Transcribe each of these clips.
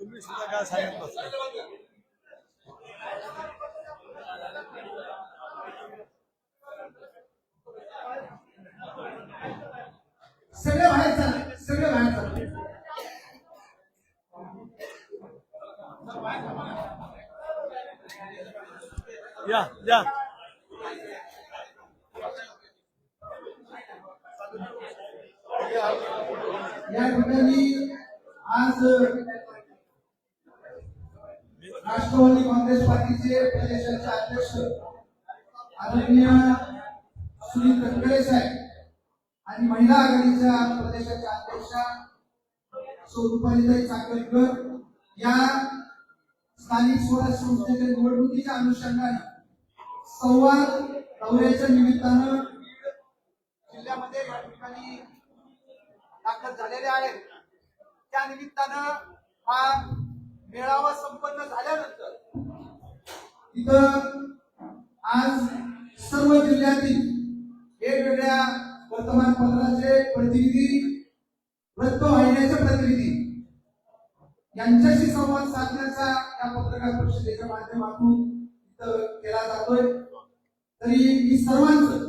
तुम्ही सुद्धा काय सांगितलं असतं? सगळे बाहेर चालले सगळे बाहेर चालले या या या ठिकाणी आज राष्ट्रवादी काँग्रेस पार्टीचे प्रदेशाचे अध्यक्ष आदरणीय सुनील तटकरे साहेब आणि महिला आघाडीच्या प्रदेशाच्या अध्यक्षा सौ रुपालीताई चाकणकर या स्थानिक स्वराज्य संस्थेच्या निवडणुकीच्या अनुषंगाने संवाद दौऱ्याच्या निमित्तानं जिल्ह्यामध्ये या ठिकाणी दाखल झालेले आहेत. त्या निमित्तानं हा मेळावा संपन्न झाल्यानंतर तिथं आज सर्व जिल्ह्यातील वेगवेगळ्या वर्तमानपत्राचे प्रतिनिधी वृत्तवाहिन्याचे प्रतिनिधी यांच्याशी संवाद साधण्याचा या पत्रकार परिषदेच्या माध्यमातून इथं केला जातोय. तरी मी सर्वांचं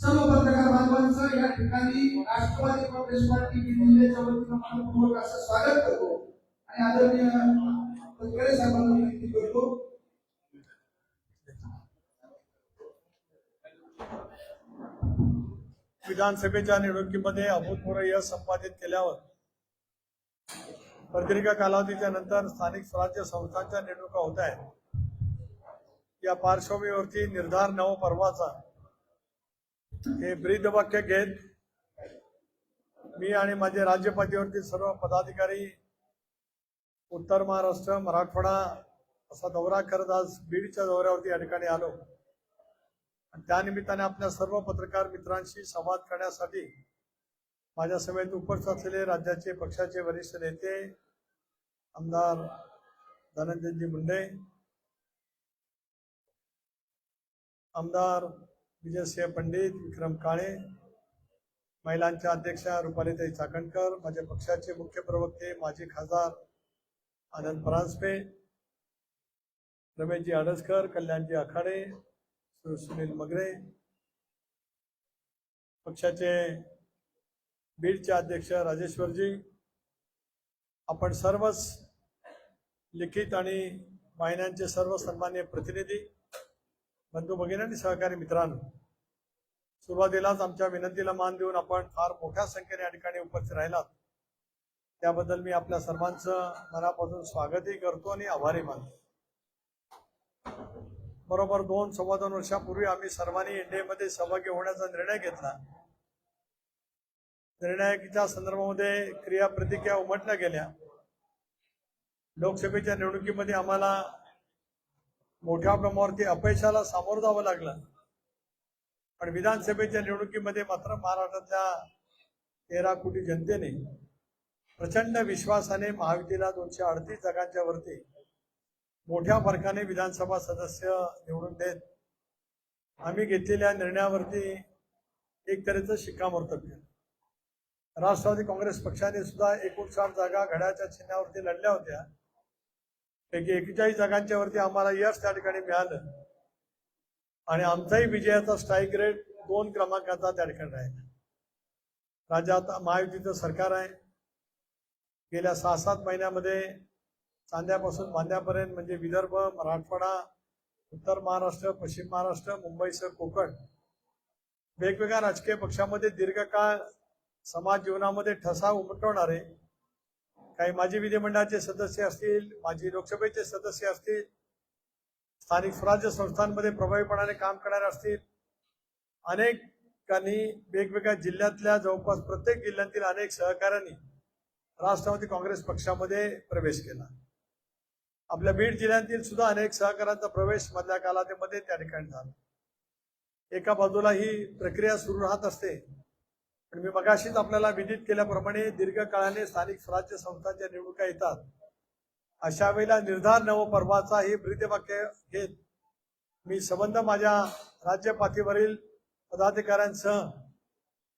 सर्व पत्रकार बांधवांचं या ठिकाणी राष्ट्रवादी काँग्रेस पार्टी जिल्ह्याच्या वतीनं मनपूर्वक असं स्वागत करतो. आणि आदरणीय तटकरे साहेबांना विनंती करतो. विधानसभेच्या निवडणुकीमध्ये अभूतपूर्व यश संपादित केल्यावर प्रदीर्घ कालावधीच्या नंतर स्थानिक स्वराज्य संस्थांच्या निवडणुका होत आहेत. या पार्श्वभूमीवरती निर्धार नव पर्वाचा हे ब्रीदवाक्य घेत मी आणि माझे राज्यपातळीवरती सर्व पदाधिकारी उत्तर महाराष्ट्र मराठवाडा असा दौरा करत आज बीडच्या दौऱ्यावरती या ठिकाणी आलो. आणि त्यानिमित्ताने आपल्या सर्व पत्रकार मित्रांशी संवाद करण्यासाठी माझ्या समेत उपस्थित असलेले राज्याचे पक्षाचे वरिष्ठ नेते आमदार धनंजयजी मुंडे आमदार विजयसिंह पंडित विक्रम काळे महिलांच्या अध्यक्षा रुपालीताई चाकणकर माझ्या पक्षाचे मुख्य प्रवक्ते माजी खासदार आनंद परांजपे रमेशजी आडसकर कल्याणजी आखाडे सु- सुनील मगरे पक्षाचे बीडचे अध्यक्ष राजेश्वरजी आपण सर्वच लिखित आणि वाहिन्यांचे सर्व सन्मान्य प्रतिनिधी बंधू भगिनी आणि सहकारी मित्रांनो सुरुवातीलाच आमच्या विनंतीला मान देऊन आपण फार मोठ्या संख्येने या ठिकाणी उपस्थित राहिलात. त्याबद्दल मी आपल्या सर्वांचं मनापासून स्वागतही करतो आणि आभारी मानतो. बरोबर दोन सव्वा दोन वर्षापूर्वी आम्ही सर्वांनी एनडीएमध्ये सहभागी होण्याचा निर्णय घेतला. निर्णयाच्या संदर्भामध्ये क्रिया प्रतिक्रिया उमटल्या गेल्या. लोकसभेच्या निवडणुकीमध्ये आम्हाला मोठ्या प्रमाणावरती अपयशाला सामोरं जावं लागलं. पण विधानसभेच्या निवडणुकीमध्ये मात्र महाराष्ट्रातल्या तेरा कोटी जनतेने प्रचंड विश्वासाने महायुतीला दोनशे अडतीस जागांच्या वरती मोठ्या फरकाने विधानसभा सदस्य निवडून देत आम्ही घेतलेल्या निर्णयावरती एक तऱ्हेचं शिक्कामोर्तब केलं. राष्ट्रवादी काँग्रेस पक्षाने सुद्धा एकोणसाठ जागा घड्याच्या चिन्हावरती लढल्या होत्या. पैकी एकेचाळीस जागांच्या वरती आम्हाला यश त्या ठिकाणी मिळालं. आणि आमचाही विजयाचा स्ट्राईक रेट दोन क्रमांकाचा त्या ठिकाणी राहिला. राज्यात महायुतीचं सरकार आहे. गेल्या सहा सात महिन्यामध्ये चांद्यापासून बांद्यापर्यंत म्हणजे विदर्भ मराठवाडा उत्तर महाराष्ट्र पश्चिम महाराष्ट्र मुंबईसह कोकण वेगवेगळ्या राजकीय पक्षामध्ये दीर्घकाळ समाज जीवनामध्ये ठसा उमटवणारे काही माजी विधिमंडळाचे सदस्य असतील माजी लोकसभेचे सदस्य असतील स्थानिक स्वराज्य संस्थांमध्ये प्रभावीपणाने काम करणारे असतील अनेकांनी वेगवेगळ्या जिल्ह्यातल्या जवळपास प्रत्येक जिल्ह्यातील अनेक सहकाऱ्यांनी राष्ट्रवादी काँग्रेस पक्षामध्ये प्रवेश केला. आपल्या बीड जिल्ह्यातील सुद्धा अनेक सहकाऱ्यांचा प्रवेश मधल्या कालावधीमध्ये त्या ठिकाणी झाला. एका बाजूला ही प्रक्रिया सुरू राहत असते. पण मी मगाशीच आपल्याला विदित केल्याप्रमाणे दीर्घकाळाने स्थानिक स्वराज्य संस्थांच्या निवडणुका येतात. अशा वेळेला निर्धार नवपर्वाचा ही ब्रीदवाक्य घेत मी संबंध माझ्या राज्य पातळीवरील पदाधिकाऱ्यांसह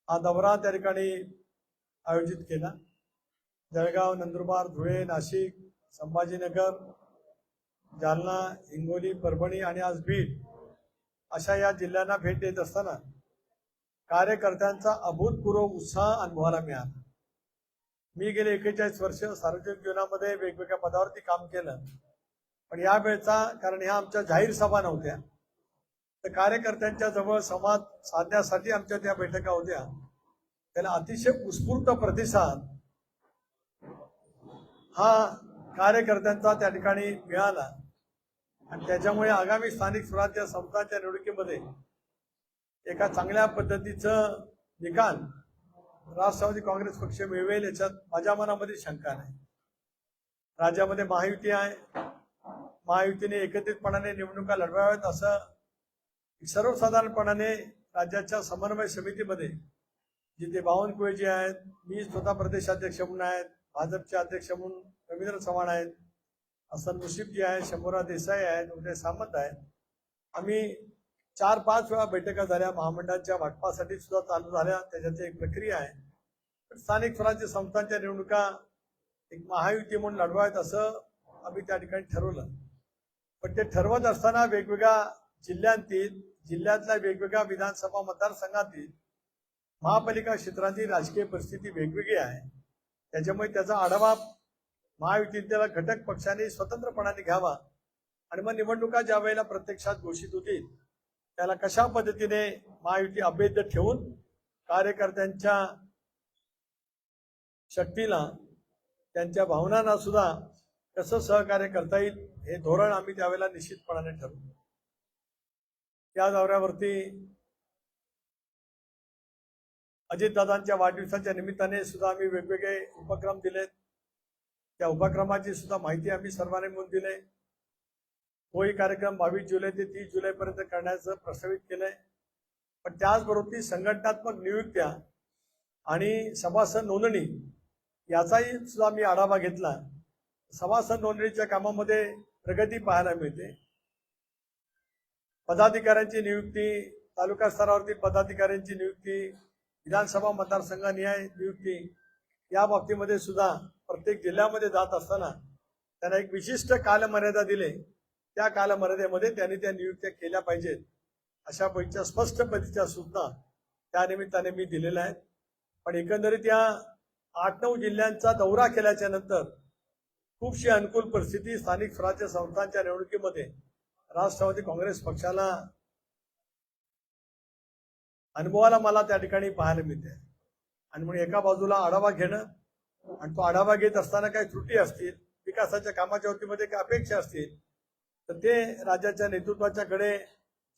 हा दौरा त्या ठिकाणी आयोजित केला. जळगाव नंदुरबार धुळे नाशिक संभाजीनगर जालना हिंगोली परभणी आणि आज बीड अशा या जिल्ह्यांना भेट देत असताना कार्यकर्त्यांचा अभूतपूर्व उत्साह अनुभवायला मिळाला. मी गेले एकेचाळीस वर्ष सार्वजनिक जीवनामध्ये वेगवेगळ्या पदावरती काम केलं. पण यावेळचा कारण ह्या आमच्या जाहीर सभा नव्हत्या तर कार्यकर्त्यांच्या जवळ संवाद साधण्यासाठी आमच्या त्या बैठका होत्या. त्याला अतिशय उत्स्फूर्त प्रतिसाद हा कार्यकर्त्यांचा त्या ठिकाणी मिळाला. आणि त्याच्यामुळे आगामी स्थानिक स्वराज्य संस्थांच्या निवडणुकीमध्ये एका चांगल्या पद्धतीचं निकाल राष्ट्रवादी काँग्रेस पक्ष मिळवेल याच्यात माझ्या मनामध्ये शंका नाही. राज्यामध्ये महायुती आहे. महायुतीने एकत्रितपणाने निवडणुका लढवाव्यात असं सर्वसाधारणपणाने राज्याच्या समन्वय समितीमध्ये जिथे बावनकुळेजी आहेत मी स्वतः प्रदेशाध्यक्ष म्हणून आहेत भाजपचे अध्यक्ष म्हणून रवींद्र चव्हाण आहेत हसन मुशीफजी आहेत शंभूराव देसाई आहेत उदय सामंत आहेत. आम्ही चार पाच वेळा बैठका झाल्या महामंडळाच्या वाटपासाठी सुद्धा चालू झाल्या त्याच्यात एक प्रक्रिया आहे. स्थानिक स्वराज्य संस्थांच्या निवडणुका एक महायुती म्हणून लढवायत असं आम्ही त्या ठिकाणी ठरवलं. पण ते ठरवत असताना वेगवेगळ्या जिल्ह्यांतील जिल्ह्यातल्या वेगवेगळ्या विधानसभा मतदारसंघातील महापालिका क्षेत्रातील राजकीय परिस्थिती वेगवेगळी आहे. त्याच्यामुळे त्याचा आढावा महायुतीतल्या घटक पक्षाने स्वतंत्रपणाने घ्यावा. आणि मग निवडणुका ज्या वेळेला प्रत्यक्षात घोषित होतील त्याला कशा पद्धतीने महायुती अभेद्य ठेवून कार्यकर्त्यांच्या शक्तीला त्यांच्या भावनांना सुद्धा कसं सहकार्य करता येईल हे धोरण आम्ही त्यावेळेला निश्चितपणाने ठरवू. या दौऱ्यावरती अजितदादांच्या वाढदिवसाच्या निमित्ताने सुद्धा आम्ही वेगवेगळे उपक्रम दिलेत. त्या उपक्रमाची सुद्धा माहिती आम्ही सर्वांनी मिळून दिले. तोही कार्यक्रम बावीस जुलै ते तीस जुलैपर्यंत करण्याचं प्रस्तावित केलंय. पण त्याचबरोबर ती संघटनात्मक नियुक्त्या आणि सभासद नोंदणी याचाही सुद्धा मी आढावा घेतला. सभासद नोंदणीच्या कामामध्ये प्रगती पाहायला मिळते. पदाधिकाऱ्यांची नियुक्ती तालुका स्तरावरती पदाधिकाऱ्यांची नियुक्ती विधानसभा मतदारसंघानिहाय नियुक्ती या बाबतीमध्ये सुद्धा प्रत्येक जिल्ह्यामध्ये जात असताना त्यांना एक विशिष्ट कालमर्यादा दिले. त्या कालमर्यादेमध्ये त्यांनी त्या नियुक्त्या केल्या पाहिजेत. अशा पैकीच्या स्पष्ट पद्धतीच्या सूचना त्यानिमित्ताने मी दिलेल्या आहेत. पण एकंदरीत या आठ नऊ जिल्ह्यांचा दौरा केल्याच्यानंतर खूपशी अनुकूल परिस्थिती स्थानिक स्वराज्य संस्थांच्या निवडणुकीमध्ये राष्ट्रवादी काँग्रेस पक्षाला अनुभवाला मला त्या ठिकाणी पाहायला मिळते. आणि म्हणून एका बाजूला आढावा घेणं आणि तो आढावा घेत असताना काही त्रुटी असतील विकासाच्या कामाच्या वतीमध्ये काही अपेक्षा असतील तर ते राज्याच्या नेतृत्वाच्याकडे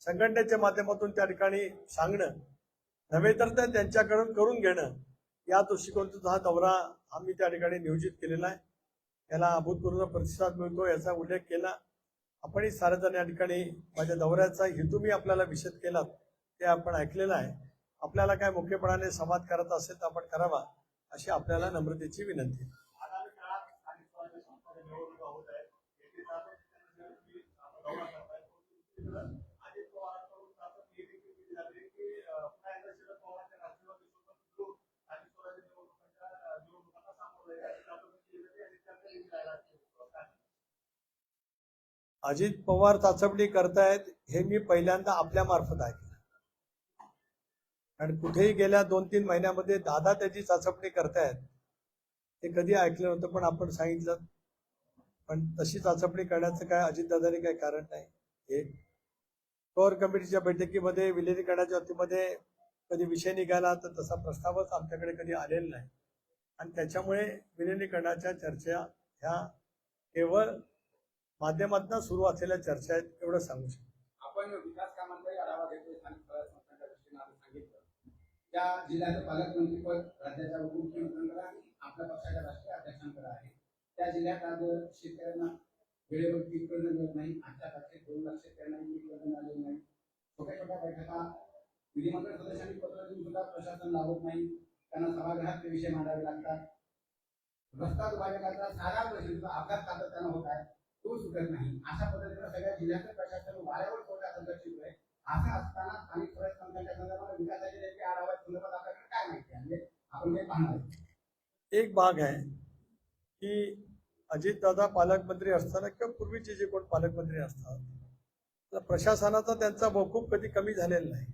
संघटनेच्या माध्यमातून त्या ठिकाणी सांगणं नव्हे तर ते त्यांच्याकडून करून घेणं या दृष्टिकोनाचा हा दौरा आम्ही त्या ठिकाणी नियोजित केलेला आहे. याला अभूतपूर्व प्रतिसाद मिळतो याचा उल्लेख केला. आपणही सारेजण या ठिकाणी माझ्या दौऱ्याचा हेतू मी आपल्याला विशद केला ते आपण ऐकलेलं आहे आपल्याला काय मुख्यपणाने संवाद करत असेल तर आपण करावा अशी आपल्याला नम्रतेची विनंती आगामी आहेत. अजित अजित पवार चाचपणी करतायत हे मी पहिल्यांदा आपल्या मार्फत ऐकलं आणि कुठेही गेल्या दोन तीन महिन्यामध्ये दादा त्याची चाचपणी करतायत. ते कधी ऐकलं नव्हतं पण आपण सांगितलं. पण तशी चाचपणी करण्याचं काय अजितदादांनी काही कारण नाही. हे कोर कमिटीच्या बैठकीमध्ये विलिनीकरणाच्या बाबतीमध्ये कधी विषय निघाला तर तसा प्रस्तावच आमच्याकडे कधी आलेला नाही. आणि त्याच्यामुळे विलिनीकरणाच्या चर्चा ह्या केवळ माध्यमातून सुरू असलेल्या चर्चा आहेत एवढं सांगू शकतो. आपण विकास कामांचाही आढावा घेतोय स्थानिक स्वराज्य संस्थांच्या दृष्टीने आपण सांगितलं त्या जिल्ह्याचं पालकमंत्रीपद राज्याच्या उपमुख्यमंत्र्यांकडे आणि आपल्या पक्षाच्या राष्ट्रीय अध्यक्षांकडे आहे. त्या जिल्ह्यात आज शेतकऱ्यांना वेळेवर पीक कर्ज मिळत नाही. आजच्या तारखेत दोन लाख शेतकऱ्यांना पीक कर्ज मिळालेलं नाही. छोट्या छोट्या बैठका विधिमंडळ सदस्यांनी पत्र देऊन सुद्धा प्रशासन लावत नाही. त्यांना सभागृहात ते विषय मांडावे लागतात. रस्ता विभाजकाचा सारा परिस्थितीचा अपघात सातत्यानं होत आहे तो सुटत नाही. अशा पद्धतीनं सगळ्या जिल्ह्याचं प्रशासन वाऱ्यावर पोटाचं लक्ष आहे. असं असताना स्थानिक स्वराज्य संस्थांच्या संदर्भात विकासाचे नेमके आढावा संदर्भात आपल्याकडे काय माहिती आहे म्हणजे आपण ते पाहणार आहे. एक भाग आहे की अजितदादा पालकमंत्री असताना किंवा पूर्वीचे जे कोण पालकमंत्री असतात तर प्रशासनाचा त्यांचा मौकूफ कधी कमी झालेला नाही.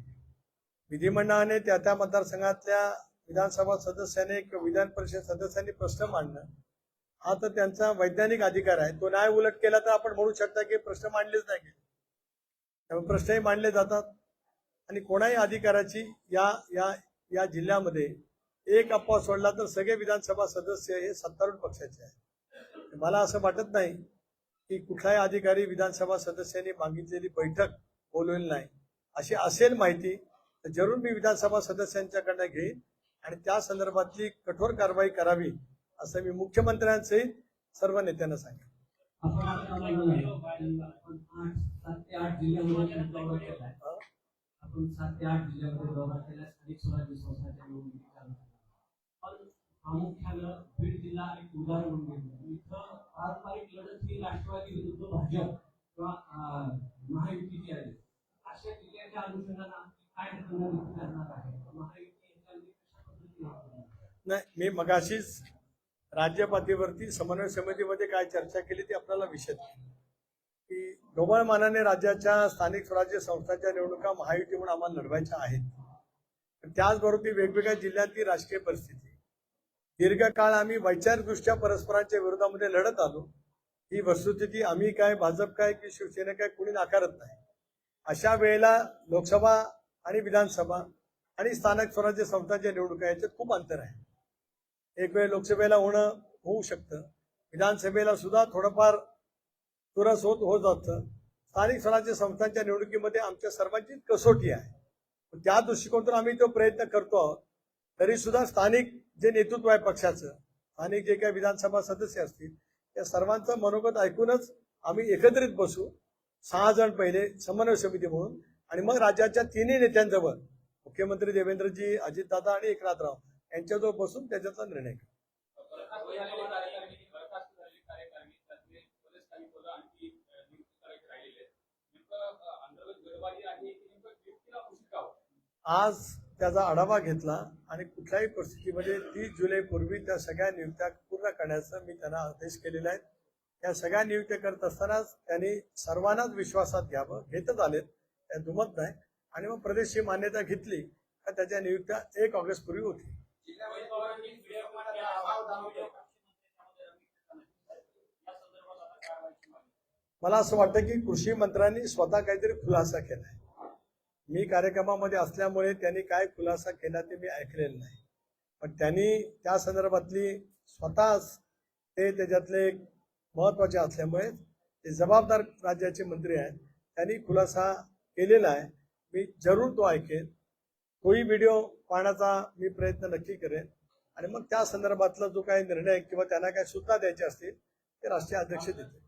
विधिमंडळाने त्या त्या मतदारसंघातल्या विधानसभा सदस्याने किंवा विधान परिषद सदस्यांनी प्रश्न मांडणं हा तर त्यांचा वैज्ञानिक अधिकार आहे. तो न्याय उलट केला तर आपण म्हणू शकता की प्रश्न मांडलेच नाही गेले. त्यामुळे प्रश्नही मांडले जातात आणि कोणाही अधिकाराची या या या जिल्ह्यामध्ये एक अपवा सोडला तर सगळे विधानसभा सदस्य हे सत्तारूढ पक्षाचे आहेत. मला असं वाटत नाही की कुठलाही अधिकारी विधानसभा सदस्यांनी मागितलेली बैठक बोलवली नाही. अशी असेल माहिती तर जरूर मी विधानसभा सदस्यांच्याकडनं घेईन आणि त्या संदर्भातली कठोर कारवाई करावी असं मी मुख्यमंत्र्यांसहित सर्व नेत्यांना सांगेन. आपण सात ते आठ जिल्ह्यामध्ये दौरा केला स्थानिक स्वराज्य संस्थाच्या निवडणुकीच्या अनुषंगाने. प्रामुख्यानं बीड जिल्हा एक उदाहरण म्हणून. घेतलं. इथं पारंपरिक लढत ही राष्ट्रवादी विरुद्ध भाजप किंवा महायुतीची आहे. अशा जिल्ह्याच्या अनुषंगाने आपली काय रणनीती करणार आहे? महायुती याच्यामध्ये कशा पद्धतीने नाही मी मगाशीच राज्य पातळीवरती समन्वय समितीमध्ये काय चर्चा केली ती आपल्याला विषय की ढोबळ मानाने राज्याच्या स्थानिक स्वराज्य संस्थांच्या निवडणुका महायुती म्हणून आम्हाला लढवायच्या आहेत. त्याचबरोबर ती वेगवेगळ्या जिल्ह्यातली राजकीय परिस्थिती. दीर्घकाळ आम्ही वैचारिकदृष्ट्या परस्परांच्या विरोधामध्ये लढत आलो. ही वस्तुस्थिती आम्ही काय भाजप काय की शिवसेना काय कुणी नाकारत नाही. अशा वेळेला लोकसभा आणि विधानसभा आणि स्थानिक स्वराज्य संस्थांच्या निवडणुका याच्यात खूप अंतर आहे. एक वेळ लोकसभेला होणं होऊ शकतं. विधानसभेला सुद्धा थोडंफार तुरस होत होत जातं. स्थानिक स्वराज्य संस्थांच्या निवडणुकीमध्ये आमच्या सर्वांची कसोटी आहे. त्या दृष्टिकोनातून आम्ही तो प्रयत्न करतो आहोत. तरी सुद्धा स्थानिक जे नेतृत्व आहे पक्षाचं स्थानिक जे काही विधानसभा सदस्य असतील त्या सर्वांचं मनोगत ऐकूनच आम्ही एकत्रित बसू सहा जण पहिले समन्वय समिती म्हणून आणि मग राज्याच्या तिन्ही नेत्यांजवळ मुख्यमंत्री देवेंद्रजी अजितदादा आणि एकनाथराव यांच्याजवळ बसून त्याच्याचा निर्णय घेऊ. आज त्याचा आढावा घेतला आणि कुठल्याही परिस्थितीमध्ये तीस जुलै पूर्वी त्या सगळ्या नियुक्त्या पूर्ण करण्याचा मी त्यांना आदेश केलेला आहे. त्या सगळ्या नियुक्त्या करत असतानाच त्यांनी सर्वांनाच विश्वासात घ्यावं घेतच आलेत. त्या दुमत नाही. आणि मग प्रदेशची मान्यता घेतली तर त्याच्या नियुक्त्या एक ऑगस्ट पूर्वी होती. मला असं वाटतं की कृषी मंत्र्यांनी स्वतः काहीतरी खुलासा केलाय. मी कार्यक्रमामध्ये असल्यामुळे त्यांनी काय खुलासा केला ते मी ऐकलेलं नाही. पण त्यांनी त्या संदर्भातली स्वतःच ते त्याच्यातले महत्त्वाचे महत्त्वाचे असल्यामुळे ते जबाबदार राज्याचे मंत्री आहेत. त्यांनी खुलासा केलेला आहे. मी जरूर तो ऐकेन. तोही व्हिडिओ पाहण्याचा मी प्रयत्न नक्की करेन. आणि मग त्या संदर्भातला जो काही निर्णय किंवा त्यांना काही सूचना द्यायच्या असतील ते राष्ट्रीय अध्यक्ष देतील.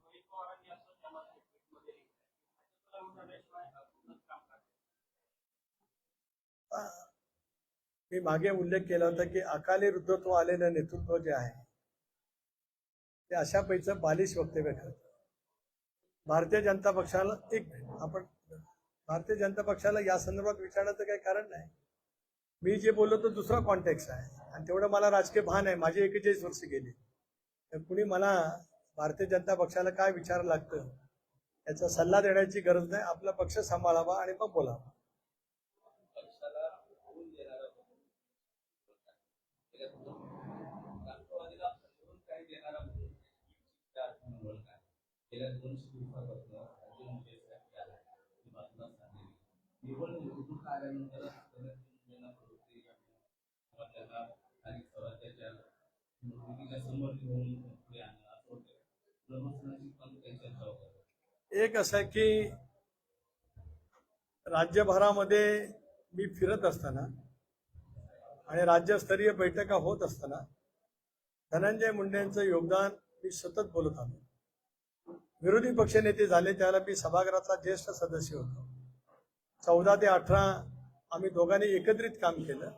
मी मागे उल्लेख केला होता की अकाली वृद्धत्व आलेलं नेतृत्व जे आहे ते अशा पैचं बालिश वक्तव्य करतं भारतीय जनता पक्षाला एक आपण भारतीय जनता पक्षाला या संदर्भात विचारण्याचं काही कारण नाही. मी जे बोललो तो दुसरा कॉन्टॅक्स आहे. आणि तेवढं मला राजकीय भान आहे. माझी एकेचाळीस वर्ष गेली. तर कुणी मला भारतीय जनता पक्षाला काय विचार लागतं याचा सल्ला देण्याची गरज नाही. आपला पक्ष सांभाळावा आणि मग बोलावा. गेल्या दोन दिवसापासून राज्य मुख्यमंत्र्यांनी आला ही बातमी सांगितली निवड निवडणूक आल्यानंतर मुंबईला प्रवृत्ती किंवा स्थानिक स्वराज्याच्या निवडणुकीच्या समोर घेऊन पुढे आणलं असं होतं. प्रमोशनाची पण काही चर्चा होती. एक असं आहे की राज्यभरामध्ये मी फिरत असताना आणि राज्यस्तरीय बैठका होत असताना धनंजय मुंडेंचं योगदान मी सतत बोलत आलो. विरोधी पक्षनेते झाले त्याला मी सभागृहाचा ज्येष्ठ सदस्य होतो. चौदा ते अठरा आम्ही दोघांनी एकत्रित काम केलं.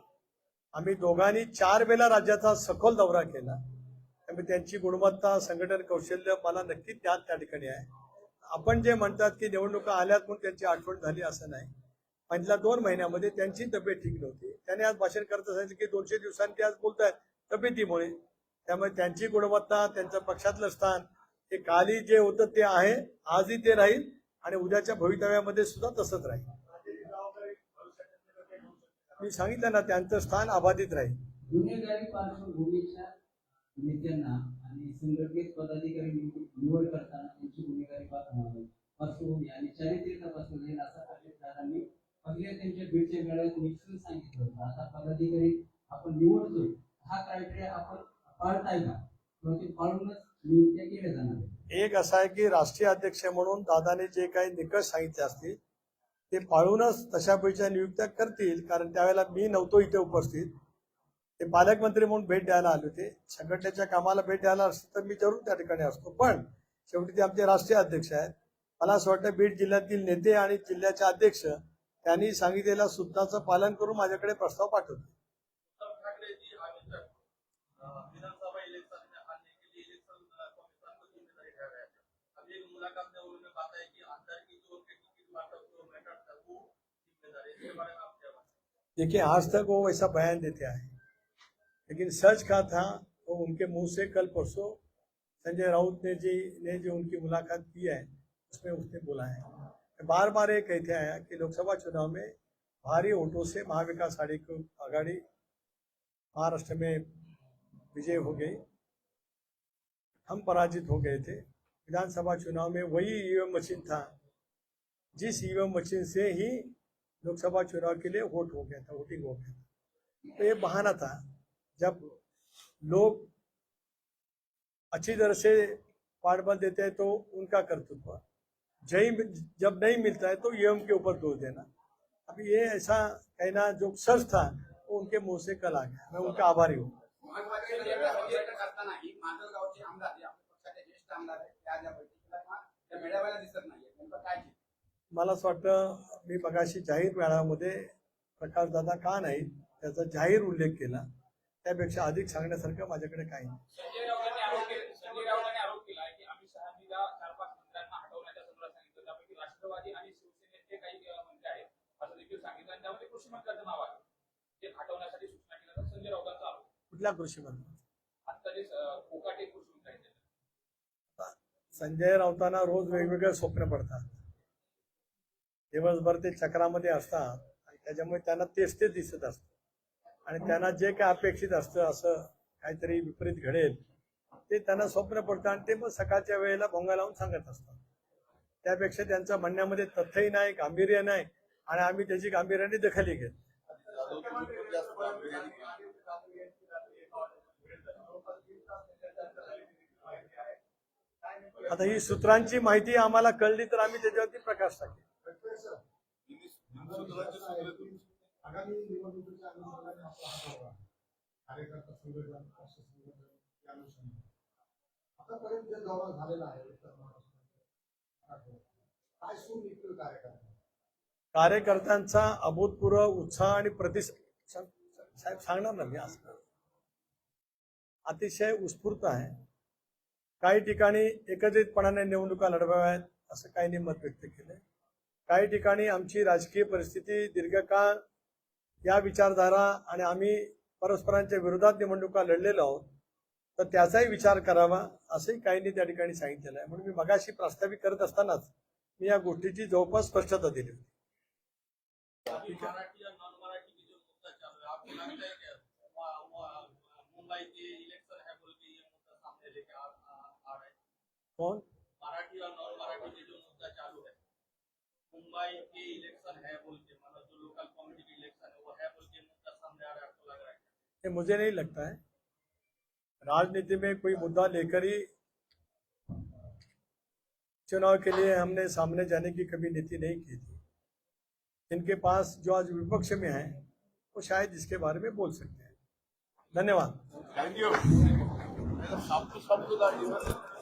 आम्ही दोघांनी चार वेळा राज्याचा सखोल दौरा केला. त्यामुळे त्यांची गुणवत्ता संघटन कौशल्य मला नक्की ज्ञान त्या ठिकाणी आहे. आपण जे म्हणतात की निवडणुका आल्यात म्हणून त्यांची आठवण झाली असं नाही. पहिल्या दोन महिन्यामध्ये त्यांची तब्येत ठीक नव्हती. त्याने आज भाषण करत असायचं की दोनशे दिवसांनी ते आज आहेत तब्येतीमुळे. त्यामुळे त्यांची गुणवत्ता त्यांचं पक्षातलं स्थान हे काली जे होतं ते आहे आजही ते राहील आणि उद्याच्या भवितव्यामध्ये सुद्धा तसंच राहील. मी सांगितलं ना त्यांचं स्थान अबाधित राहील. गुन्हेगारी पार्श्वभूमीच्या नेत्यांना आणि संघटनेत पदाधिकारी निवड करताना त्यांची गुन्हेगारी पार्श्वभूमी आणि चारित्र्य तपासलं जाईल पहिल्या त्यांच्या सांगितलं होतं. आता पदाधिकारी आपण निवडतोय हा क्रायटेरिया आपण पाळताय का किंवा ते पाळूनच नियुक्त्या केल्या जाणार आहेत? एक असा आहे की राष्ट्रीय अध्यक्ष म्हणून दादाने जे काही निकष सांगितले असतील ते पाळूनच तशा पैच्या नियुक्त्या करतील. कारण त्यावेळेला मी नव्हतो इथे उपस्थित. ते पालकमंत्री म्हणून भेट द्यायला आले होते. संघटनेच्या कामाला भेट द्यायला असते तर मी जरूर त्या ठिकाणी असतो. पण शेवटी ते आमचे राष्ट्रीय अध्यक्ष आहेत. मला असं वाटतं बीड जिल्ह्यातील नेते आणि जिल्ह्याचे अध्यक्ष त्यांनी सांगितलेल्या सूचनाचं पालन करून माझ्याकडे प्रस्ताव पाठवतो मुलाकात में उन्होंने बताया कि अंदर की जो टिकट बांटा जो मैटर था वो ज़िम्मेदारी है। इसके बारे में आप क्या देखिए, आज तक वो वैसा बयान देते आए लेकिन सच का था, वो उनके मुँह से कल परसों संजय राउत ने जी, ने जो उनकी मुलाकात की है, उसमें उसने बोला है। बार बार ये कहते आया कि लोकसभा चुनाव में भारी वोटों से महाविकास आघाड़ी को आघाड़ी महाराष्ट्र में विजय हो गई। हम पराजित हो गए थे। विधानसभा चुनाव में वही ईवीएम मशीन था। जिस ईवीएम मशीन से ही लोकसभा चुनाव के लिए वोट हो गया था, वोटिंग हो गया था। तो ये बहाना था। जब लोग अच्छी तरह से पाठबल देते हैं तो उनका कर्तृत्व जय जब नहीं मिलता है तो ईवीएम के ऊपर दोष देना। अभी ये ऐसा कहना जो सच था, वो उनके मुँह से कल आ गया। मैं उनका आभारी हूँ। बैठकीला त्या मेळाव्याला दिसत नाहीये नेमकं काय? मला असं वाटतं मी मगाशी जाहीर मेळाव्यामध्ये प्रकाशदादा का नाही त्याचा जाहीर उल्लेख केला. त्यापेक्षा अधिक सांगण्यासारखं माझ्याकडे काही नाही. संजय राऊतांनी आरोप केला संजय राऊतांनी आरोप केला की अमित शहानीला चार पाच मंत्र्यांना हटवण्याच्या संदर्भात सांगितलं त्यापैकी राष्ट्रवादी आणि शिवसेनेचे काही मंत्री आहेत. असं देखील सांगितलं. आणि त्यामध्ये कृषी मंत्र्याचं नाव आहे. ते हटवण्यासाठी सूचना केल्या तर संजय राऊतांचा आरोप. कुठल्या कृषी मंत्री आता जे कोकाटे कृषी. संजय राऊतांना रोज वेगवेगळे स्वप्न पडतात. दिवसभर ते चक्रामध्ये असतात आणि त्याच्यामुळे त्यांना तेच ते दिसत असतं. आणि त्यांना जे काय अपेक्षित असतं असं काहीतरी विपरीत घडेल ते त्यांना स्वप्न पडतं आणि ते मग सकाळच्या वेळेला भोंगा लावून सांगत असतात. त्यापेक्षा त्यांच्या म्हणण्यामध्ये तथ्यही नाही गांभीर्य नाही आणि आम्ही त्याची गांभीर्याने दखलही घेत आता ही सूत्रांची माहिती आम्हाला कळली तर आम्ही त्याच्यावरती प्रकाश टाकेल. कार्यकर्त्यांचा अभूतपूर्व उत्साह आणि प्रतिसाद साहेब सांगणार ना मी असं. अतिशय उत्स्फूर्त आहे. काही ठिकाणी एकत्रितपणाने निवडणुका लढवाव्यात असं काहींनी मत व्यक्त केलंय. काही ठिकाणी आमची राजकीय परिस्थिती दीर्घकाळ या विचारधारा आणि आम्ही परस्परांच्या विरोधात निवडणुका लढलेलो आहोत तर त्याचाही विचार करावा असंही काहींनी त्या ठिकाणी सांगितलेलं आहे. म्हणून मी मगाशी प्रास्ताविक करत असतानाच मी या गोष्टीची जवळपास स्पष्टता दिली होती. मुंबई के इलेक्शन है बोल के ये मुद्दा सामने लेके कौन? मराठी और नॉन मराठी में जो मुद्दा चालू है मुंबई के इलेक्शन है बोल के मतलब जो लोकल के इलेक्शन है वो है बोल के मुद्दा सामने आ रहा है आपको लग रहा है ये मुझे नहीं लगता है। राजनीति में कोई मुद्दा लेकर ही चुनाव के लिए हमने सामने जाने की कभी नीति नहीं की थी। जिनके पास जो आज विपक्ष में है वो शायद इसके बारे में बोल सकते हैं। धन्यवाद। थँक्यू शब्द